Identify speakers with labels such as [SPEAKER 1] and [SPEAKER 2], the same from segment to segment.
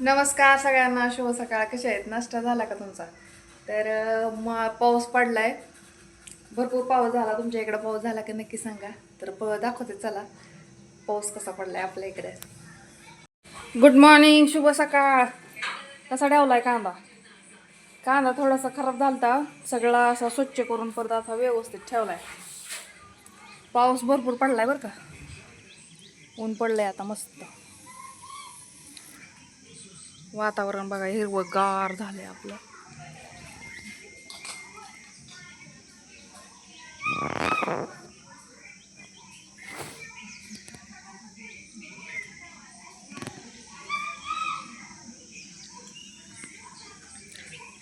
[SPEAKER 1] नमस्कार सगळ्यांना शुभ सकाळ. कसे आहेत? नाश्ता झाला का तुमचा? तर म पाऊस पडलाय. भरपूर पाऊस झाला. तुमच्या इकडं पाऊस झाला की नक्की सांगा. तर प दाखवते चला. पाऊस कसा पडलाय आपल्या इकडे? गुड मॉर्निंग शुभ सकाळ. कसा ठेवलाय कांदा? कांदा थोडासा खराब झालता. सगळा असा स्वच्छ करून परत असा व्यवस्थित ठेवलाय. पाऊस भरपूर पडलाय बरं का? ऊन पडलंय आता मस्त. वातावरण बघा हिरवं गार झालंय आपलं.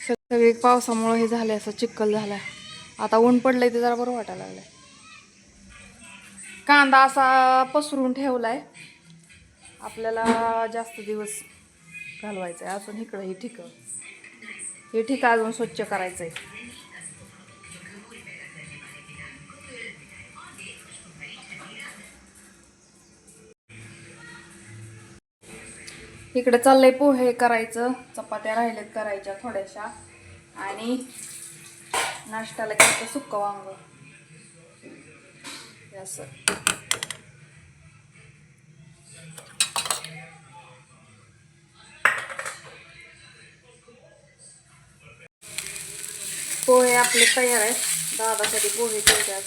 [SPEAKER 1] सगळे पावसामुळे हे झालंय असं चिक्कल झालाय. आता ऊन पडलंय ते जरा बरं वाटायला लागलंय. कांदा असा पसरून ठेवलाय. आपल्याला जास्त दिवस घालवायचं आहे अजून इकडं हे ठिकं हे ठिकं अजून स्वच्छ करायचं आहे इकडे चाललंय पोहे करायचं. चपात्या राहिलेत करायच्या थोड्याशा. आणि नाश्त्याला घ्यायचं सुक्क वांग. असं. पोहे आपले तयार आहेत. दादासाठी पोहे ठेवतात.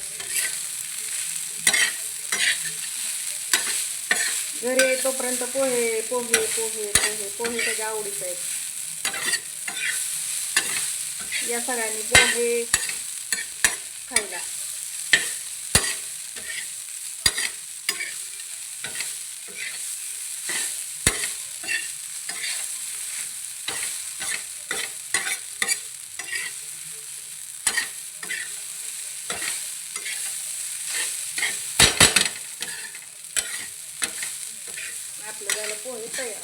[SPEAKER 1] घरी आहे तोपर्यंत पोहे पोहे पोहे पोहे पोहे त्याच्या आवडीचे आहेत. या सगळ्यांनी पोहे 现在都不会背了。